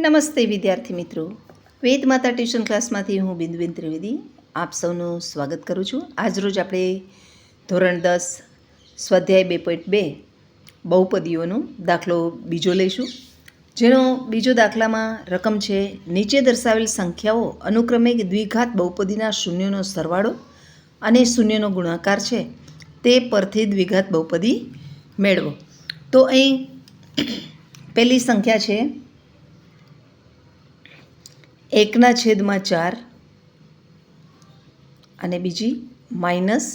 નમસ્તે વિદ્યાર્થી મિત્રો. વેદ માતા ટ્યુશન ક્લાસમાંથી હું બિંદુબેન ત્રિવેદી આપ સૌનું સ્વાગત કરું છું. આજરોજ આપણે ધોરણ દસ, સ્વાધ્યાય બે પોઈન્ટ બે બહુપદીઓનો દાખલો બીજો લઈશું. જેનો બીજો દાખલામાં રકમ છે, નીચે દર્શાવેલ સંખ્યાઓ અનુક્રમે દ્વિઘાત બહુપદીના શૂન્યનો સરવાળો અને શૂન્યનો ગુણાકાર છે. તે પરથી દ્વિઘાત બહુપદી મેળવો. તો અહીં પહેલી સંખ્યા છે એકના છેદમાં ચાર અને બીજી માઇનસ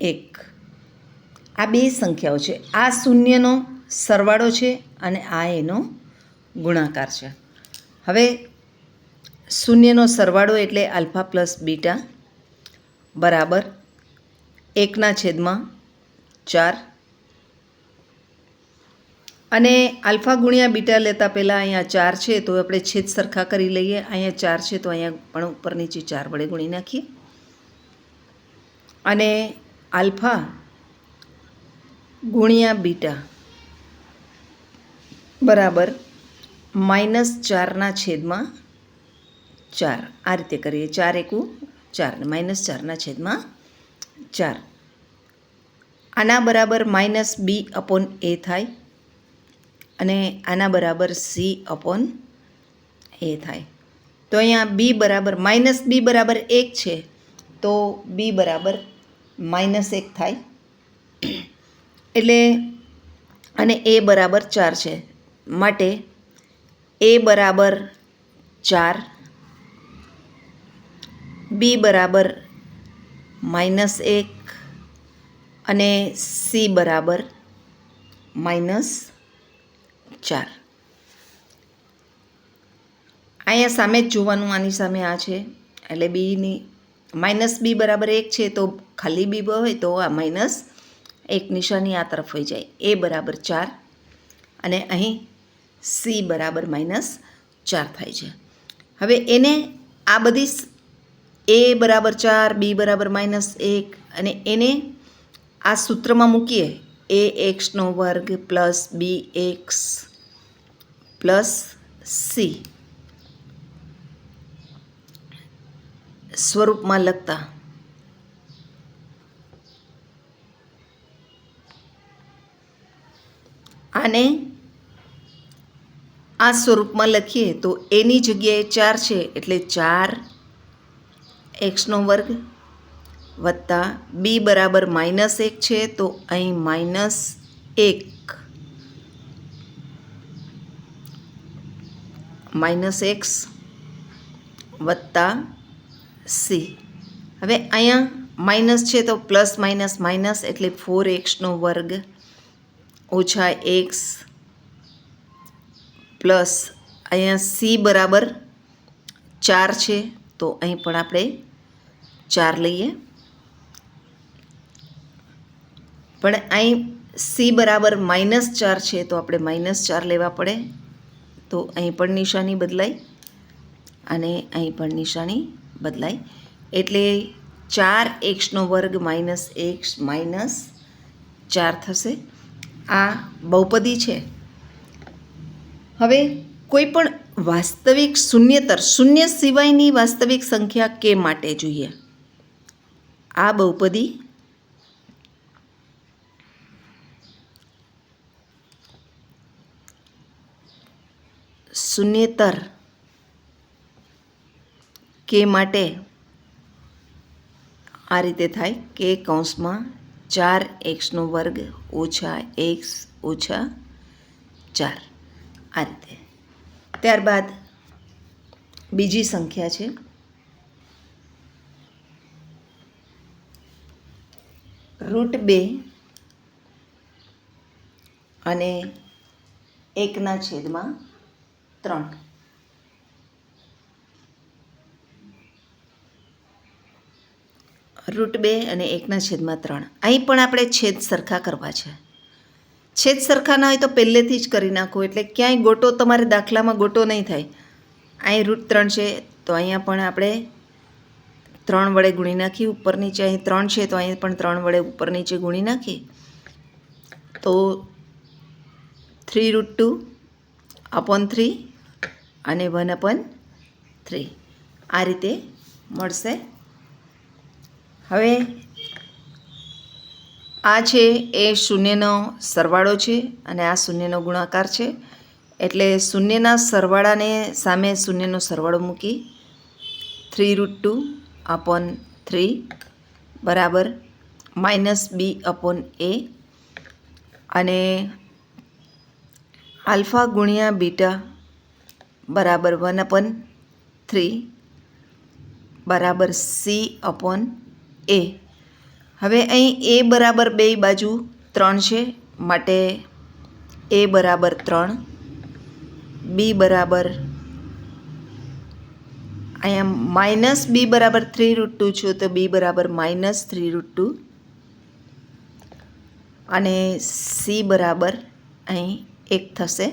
એક. આ બે સંખ્યાઓ છે. આ શૂન્યનો સરવાળો છે અને આ એનો ગુણાકાર છે. હવે શૂન્યનો સરવાળો એટલે આલ્ફા પ્લસ બીટા બરાબર એકના છેદમાં ચાર અને આલ્ફા ગુણ્યા બીટા લેતા પહેલાં અહીંયા ચાર છે, તો આપણે છેદ સરખા કરી લઈએ. અહીંયા ચાર છે, તો અહીંયા પણ ઉપર નીચે ચાર વડે ગુણી નાખીએ. અને આલ્ફા ગુણ્યા બીટા બરાબર માઇનસ ચારના છેદમાં ચાર. આ રીતે કરીએ. ચાર એકું ચાર માઇનસ ચારના છેદમાં ચાર. આના બરાબર માઇનસ બી અપોન એ થાય. અને આના બરાબર સી અપોન એ થાય. તો અહીંયા બી બરાબર માઇનસ બી બરાબર એક છે, તો બી બરાબર માઇનસ એક થાય. એટલે અને એ બરાબર ચાર છે, માટે એ બરાબર ચાર બી બરાબર માઇનસ એક, અને સી બરાબર માઇનસ ચાર. અહીંયા સામે જ જોવાનું આની સામે આ છે. એટલે બીની માઇનસ બી બરાબર એક છે તો ખાલી બી હોય તો આ માઇનસ એક નિશાની આ તરફ હોઈ જાય. એ બરાબર ચાર અને અહીં સી બરાબર માઇનસ ચાર થાય છે. હવે એને આ બધી એ બરાબર ચાર બી બરાબર માઇનસ એક અને એને આ સૂત્રમાં મૂકીએ એ એક્સનો વર્ગ plus B X plus C. સ્વરૂપમાં લખતા. આને આ સ્વરૂપમાં લખીએ તો એની જગ્યાએ ચાર છે, એટલે ચાર એક્સનો વર્ગ વત્તા બી બરાબર માઇનસ એક છે, તો અહીં માઇનસ એક. માઇનસ એક્સ વત્તા સી. હવે અહીંયા માઇનસ છે, તો પ્લસ માઇનસ માઇનસ એટલે ફોર એક્સનો વર્ગ ઓછા એક્સ પ્લસ અહીંયા સી બરાબર ચાર છે, તો અહીં પણ આપણે ચાર લઈએ. પણ અહીં સી બરાબર માઇનસ ચાર છે, તો આપણે માઇનસ ચાર લેવા પડે. તો અહીં પણ નિશાની બદલાય અને અહીં પણ નિશાની બદલાય. એટલે ચાર એક્સનો વર્ગ માઇનસ એક્સ માઇનસ ચાર થશે. આ બહુપદી છે. હવે કોઈ પણ વાસ્તવિક શૂન્યતર, શૂન્ય સિવાયની વાસ્તવિક સંખ્યા કે માટે જોઈએ? આ બહુપદી શૂન્યતર કે માટે આ રીતે થાય કે કૌંસમાં ચાર એક્સનો વર્ગ ઓછા એક્સ ઓછા ચાર. આ રીતે. ત્યારબાદ બીજી સંખ્યા છે. રૂટ બે અને એકના છેદમાં ત્રણ રૂટ બે અને એકના છેદમાં ત્રણ. અહીં પણ આપણે છેદ સરખા કરવા છે. છેદ સરખા ના હોય તો પહેલેથી જ કરી નાખો, એટલે ક્યાંય ગોટો તમારે દાખલામાં ગોટો નહીં થાય. અહીં રૂટ ત્રણ છે, તો અહીંયા પણ આપણે ત્રણ વડે ગુણી નાખી, ઉપર નીચે અહીં ત્રણ છે, તો અહીં પણ ત્રણ વડે ઉપર નીચે ગુણી નાખી. તો three root two upon three અને વન અપન થ્રી. આ રીતે મળશે. હવે આ છે એ શૂન્યનો સરવાળો છે અને આ શૂન્યનો ગુણાકાર છે. એટલે શૂન્યના સરવાળાને સામે શૂન્યનો સરવાળો મૂકી three root two upon three બરાબર માઇનસ બી અપોન એ. અને આલ્ફા ગુણ્યા બીટા બરાબર વન અપન થ્રી, બરાબર સી અપોન એ. હવે અહીં એ બરાબર બે બાજુ ત્રણ છે, માટે એ બરાબર ત્રણ, બી બરાબર અહીંયા માઇનસ બી બરાબર થ્રી રૂટ ટુ છું, તો બી બરાબર માઇનસ થ્રી રૂટ ટુ. અને સી બરાબર અહીં એક થશે.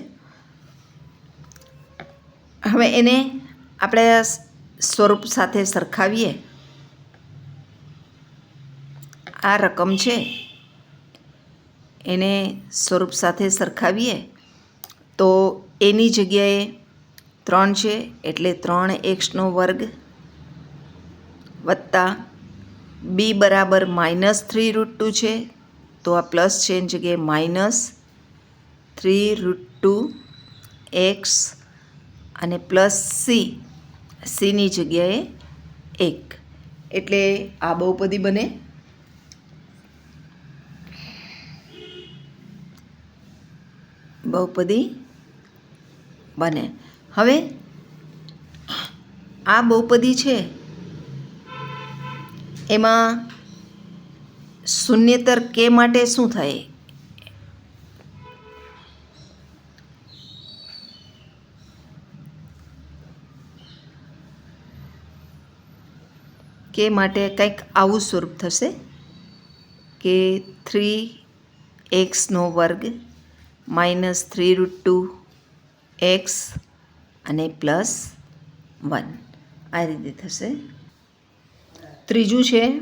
હવે એને આપણે સ્વરૂપ સાથે સરખાવીએ. આ રકમ છે. એને સ્વરૂપ સાથે સરખાવીએ તો એની જગ્યાએ ત્રણ છે એટલે ત્રણ એક્સનો વર્ગ વત્તા બી બરાબર માઇનસ થ્રી રૂટ ટુ છે તો આ પ્લસ છે એની જગ્યાએ minus three root two X અને પ્લસ સી. સીની જગ્યાએ એક. એટલે આ બહુપદી બને. બહુપદી બને. હવે આ બહુપદી છે, એમાં શૂન્યતર કે માટે શું થાય? કે માટે કંઈક આવું સ્વરૂપ થશે કે થ્રી એક્સનો વર્ગ minus three root two X અને પ્લસ વન. આ રીતે થશે. ત્રીજું છે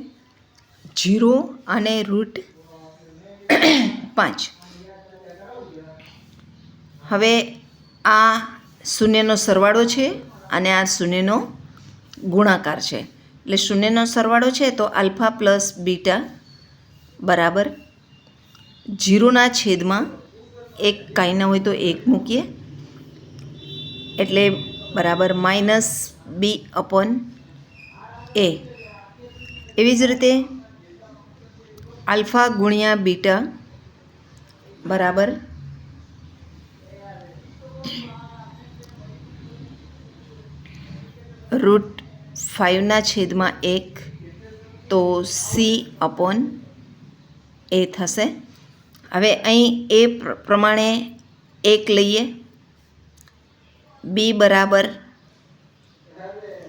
જીરો અને રૂટ પાંચ. હવે આ શૂન્યનો સરવાળો છે અને આ શૂન્યનો ગુણાકાર છે. એટલે શૂન્યનો સરવાળો છે તો આલ્ફા પ્લસ બીટા બરાબર જીરોના છેદમાં એક કાંઈ ન હોય તો એક મૂકીએ. એટલે બરાબર માઇનસ બી અપોન એ. એવી જ રીતે આલ્ફા ગુણ્યા બીટા બરાબર રૂટ ફાઇવના છેદમાં એક, તો સી અપોન એ થશે. હવે અહીં એ પ્રમાણે એક લઈએ. બી બરાબર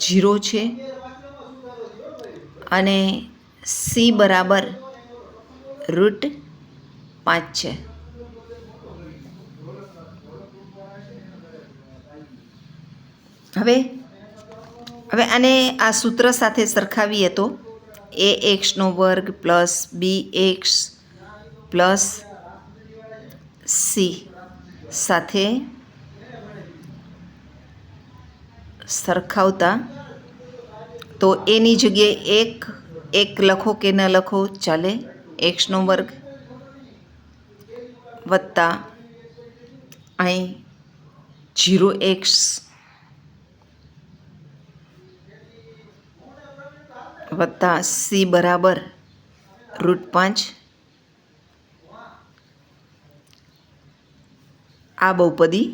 જીરો છે. અને સી બરાબર રૂટ પાંચ છે. હવે હવે આને આ સૂત્ર સાથે સરખાવીએ તો એ એક્સનો વર્ગ plus B X plus C સાથે સરખાવતા તો એની જગ્યાએ એક એક લખો કે ન લખો ચાલે. એક્સનો વર્ગ વત્તા અહીં જીરો એક્સ વત્તા સી બરાબર રૂટ પાંચ. આ બહુપદી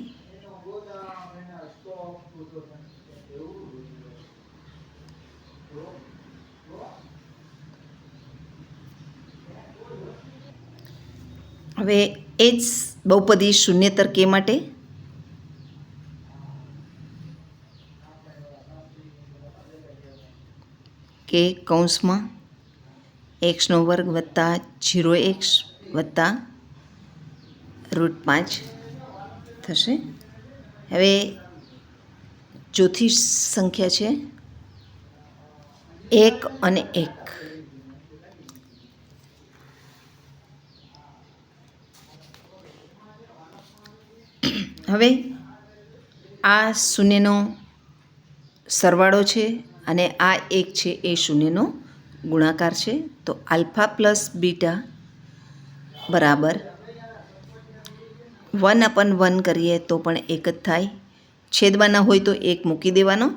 હવે એ જ બહુપદી શૂન્યતર કે માટે કે કૌંસમાં એક્સનો વર્ગ વત્તા જીરો એક્સ વત્તા રૂટ પાંચ થશે. હવે ચોથી સંખ્યા છે એક અને એક. હવે આ શૂન્યનો સરવાળો છે અને આ એક છે એ શૂન્યનો ગુણાકાર છે. તો આલ્ફા પ્લસ બીટા બરાબર વન અપન વન કરીએ તો પણ એક જ થાય. છેદવાના હોય તો એક મૂકી દેવાનો.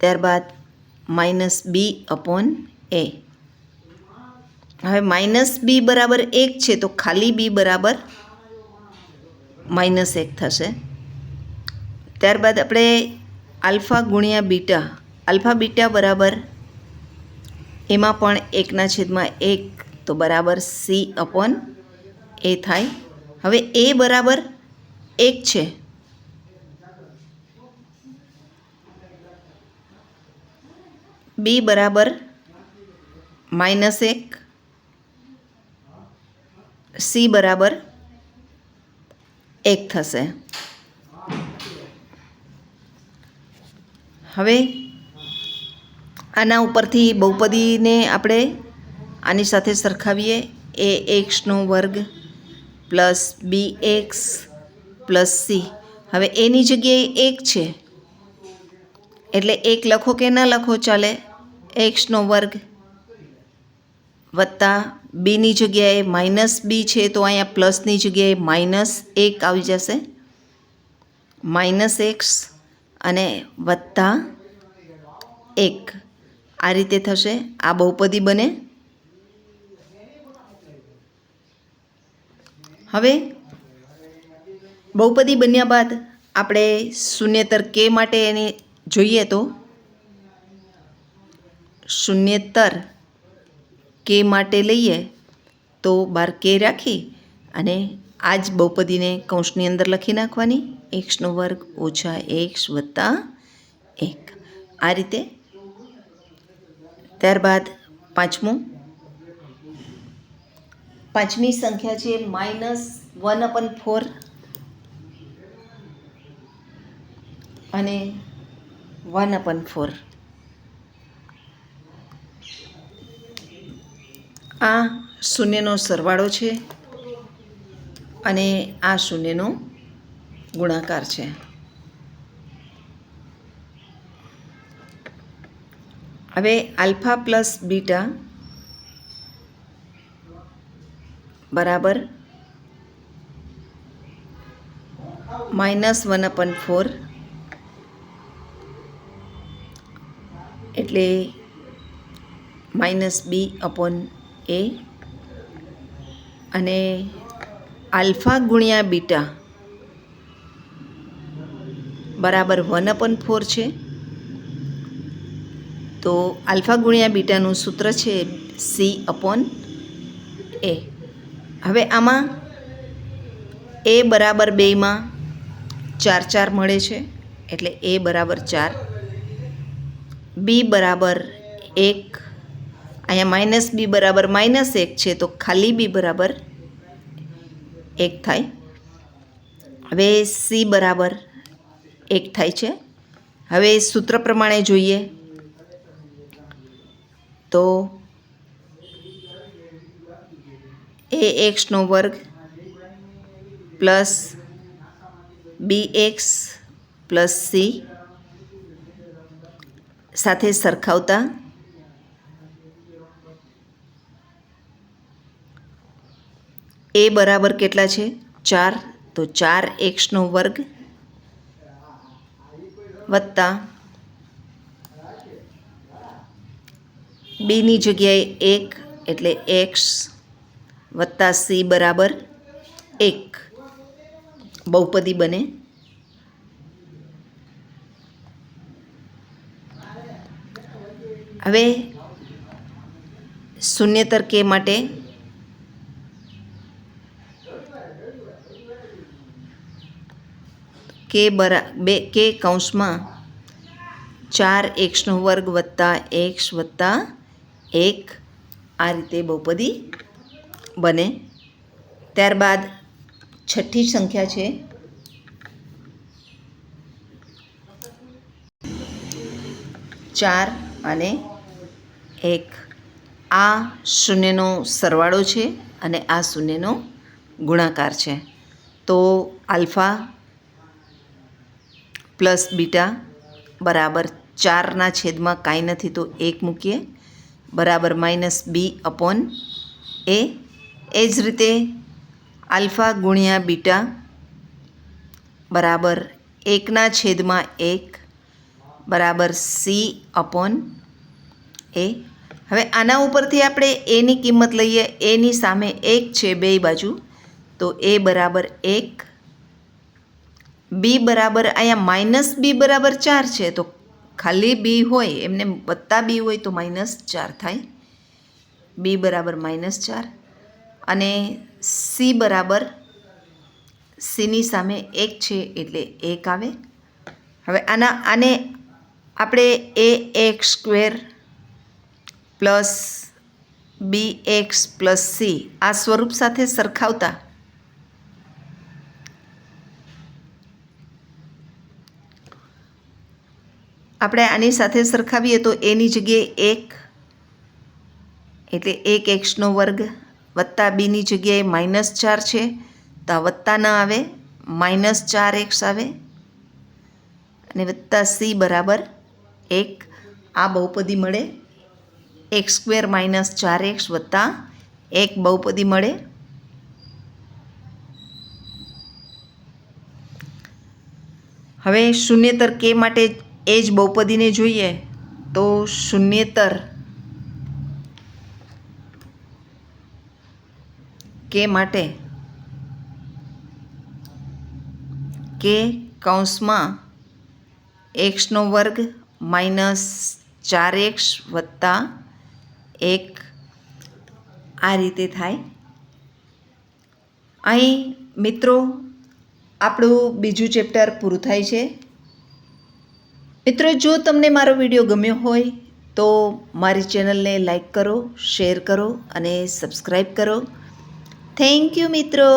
ત્યારબાદ માઇનસ બી અપોન એ. હવે માઇનસ બી બરાબર એક છે તો ખાલી બી બરાબર માઇનસ એક થશે. ત્યારબાદ આપણે આલ્ફા ગુણ્યા બીટા આલ્ફા બીટા બરાબર. એમાં પણ એકના છેદમાં એક, તો બરાબર સી અપોન એ થાય. હવે એ બરાબર એક છે. બી બરાબર માઇનસ એક. સી બરાબર એક થશે. હવે આના ઉપરથી બહુપદીને આપણે આની સાથે સરખાવીએ. એ એક્સનો વર્ગ plus B X plus C. હવે એની જગ્યાએ એક છે. એટલે એક લખો કે ન લખો ચાલે. એક્સનો વર્ગ વત્તા બીની જગ્યાએ માઇનસ બી છે તો અહીંયા પ્લસની જગ્યાએ માઇનસ એક આવી જશે. માઇનસ એક્સ અને વત્તા એક. આ રીતે થશે? આ બહુપદી બને? હવે બહુપદી બન્યા બાદ આપણે શૂન્યતર કે માટે એને જોઈએ તો? શૂન્યતર કે માટે લઈએ તો બાર કે રાખી અને આ જ બહુપદીને કૌંસની અંદર લખી નાખવાની. એક્સનો વર્ગ ઓછા એક્સ વત્તા એક. આ રીતે ત્યારબાદ પાંચમું. પાંચમી સંખ્યા છે માઇનસ વન અપન ફોર. અને વન અપન ફોર. આ શૂન્યનો સરવાળો છે અને આ શૂન્યનો ગુણાકાર છે. હવે આલ્ફા પ્લસ બીટા બરાબર માઇનસ વન અપન ફોર. એટલે માઇનસ બી અપોન એ. અને આલ્ફા ગુણ્યા બીટા બરાબર વન અપન ફોર છે. તો આલ્ફા ગુણ્યા બીટાનું સૂત્ર છે સી અપોન એ. હવે આમાં એ બરાબર બેમાં ચાર ચાર મળે છે, એટલે એ બરાબર ચાર. બી બરાબર એક, અહીંયા માઇનસ બી બરાબર માઇનસ એક છે, તો ખાલી બી બરાબર એક થાય. હવે સી બરાબર એક થાય છે. હવે સૂત્ર પ્રમાણે જોઈએ. તો એ એક્સનો વર્ગ plus B X plus C સાથે સરખાવતા એ બરાબર કેટલા છે? ચાર. તો ચાર એક્સનો વર્ગ વત્તા બીની જગ્યાએ એક એટલે એક્સ વત્તા સી બરાબર એક. બહુપદી બને. હવે શૂન્યતર કે માટે કે બરા, બે, કે કૌંસમાં ચાર એક્સનો વર્ગ વત્તા એક્સ વત્તા એક આ રીતે બહુપદી બને. ત્યારબાદ છઠ્ઠી સંખ્યા છે. ચાર અને એક. આ શૂન્યનો સરવાળો છે અને આ શૂન્યનો ગુણાકાર છે. તો આલ્ફા પ્લસ બીટા બરાબર ચારના છેદમાં કાંઈ નથી તો એક મૂકીએ. બરાબર માઇનસ બી અપોન એ. એ જ રીતે આલ્ફા ગુણ્યા બીટા બરાબર એકના છેદમાં એક બરાબર સી અપોન એ. હવે આના ઉપરથી આપણે એની કિંમત લઈએ. એની સામે એક છે બે બાજુ. તો એ બરાબર એક. બી બરાબર અહીંયા માઇનસ બી બરાબર ચાર છે. તો ખાલી બી હોય, એમને વત્તા બી હોય તો માઇનસ ચાર થાય. બી બરાબર માઇનસ ચાર. અને સી બરાબર સીની સામે એક છે એટલે એક આવે. હવે આના, આને આપણે A X square plus B X plus C આ સ્વરૂપ સાથે સરખાવતા આપણે આની સાથે સરખાવીએ તો એની જગ્યાએ એક, એટલે એક એક્સનો વર્ગ વત્તા બીની જગ્યાએ માઇનસ ચાર છે, તો આ વત્તા ન આવે, માઇનસ ચાર એક્સ આવે, અને વત્તા સી બરાબર એક. આ બહુપદી મળે એક સ્ક્વેર માઇનસ ચાર એક્સ વત્તા એક બહુપદી મળે. હવે શૂન્યતર કે માટે એ જ બહુપદીને જોઈએ તો શૂન્યેતર. કે માટે? કે કૌંસમાં એક્સનો વર્ગ માઇનસ ચાર એક્સ વત્તા એક આ રીતે થાય. અહીં મિત્રો, આપણું બીજું ચેપ્ટર પૂરું થાય છે. મિત્રો, જો તમને મારો વીડિયો ગમ્યો હોય, તો મારી ચેનલને લાઈક કરો, શેર કરો અને સબસ્ક્રાઈબ કરો. થેન્ક યુ મિત્રો.